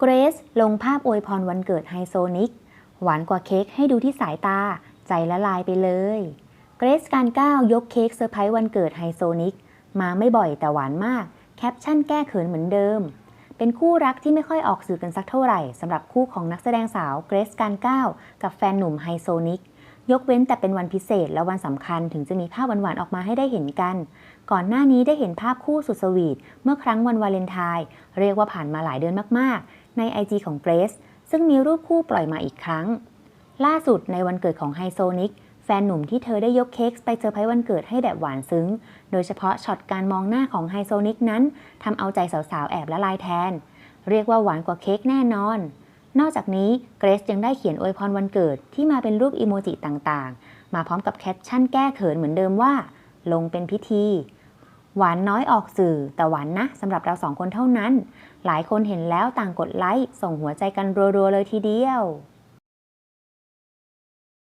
เกรซลงภาพอวยพรวันเกิดไฮโซนิก หวานกว่าเค้กให้ดูที่สายตา ใจละลายไปเลย เกรซการก้าวยกเค้กเซอร์ไพรส์วันเกิดไฮโซนิก มาไม่บ่อยแต่หวานมาก แคปชั่นแก้เขินเหมือนเดิม เป็นคู่รักที่ไม่ค่อยออกสื่อกันสักเท่าไหร่สำหรับคู่ของนักแสดงสาวเกรซการก้าวกับแฟนหนุ่มไฮโซนิกยกเว้นแต่เป็นวันพิเศษและวันสำคัญถึงจะมีภาพหวานๆออกมาให้ได้เห็นกัน ก่อนหน้านี้ได้เห็นภาพคู่สุดสวีทเมื่อครั้งวันวาเลนไทน์เรียกว่าผ่านมาหลายเดือนมากๆ ใน IG ของเกรซซึ่งมีรูปคู่ปล่อยมาอีกครั้ง ล่าสุดในวันเกิดของไฮโซนิกแฟนหนุ่มที่เธอได้ยกเค้กไปเซอร์ไพรส์วันเกิดให้แบบหวานซึ้ง โดยเฉพาะช็อตการมองหน้าของไฮโซนิกนั้นทำเอาใจสาวๆ แอบละลายแทน เรียกว่าหวานกว่าเค้กแน่นอน นอกจากนี้เกรซยังได้เขียนอวยพรวันเกิดที่มาเป็นรูปอีโมจิต่างๆ มาพร้อมกับแคปชั่นแก้เขินเหมือนเดิมว่า ลงเป็นพิธี หวานน้อยออกสื่อแต่หวานนะสำหรับเราสองคนเท่านั้น หลายคนเห็นแล้วต่างกดไลค์ส่งหัวใจกันรัวๆเลยทีเดียว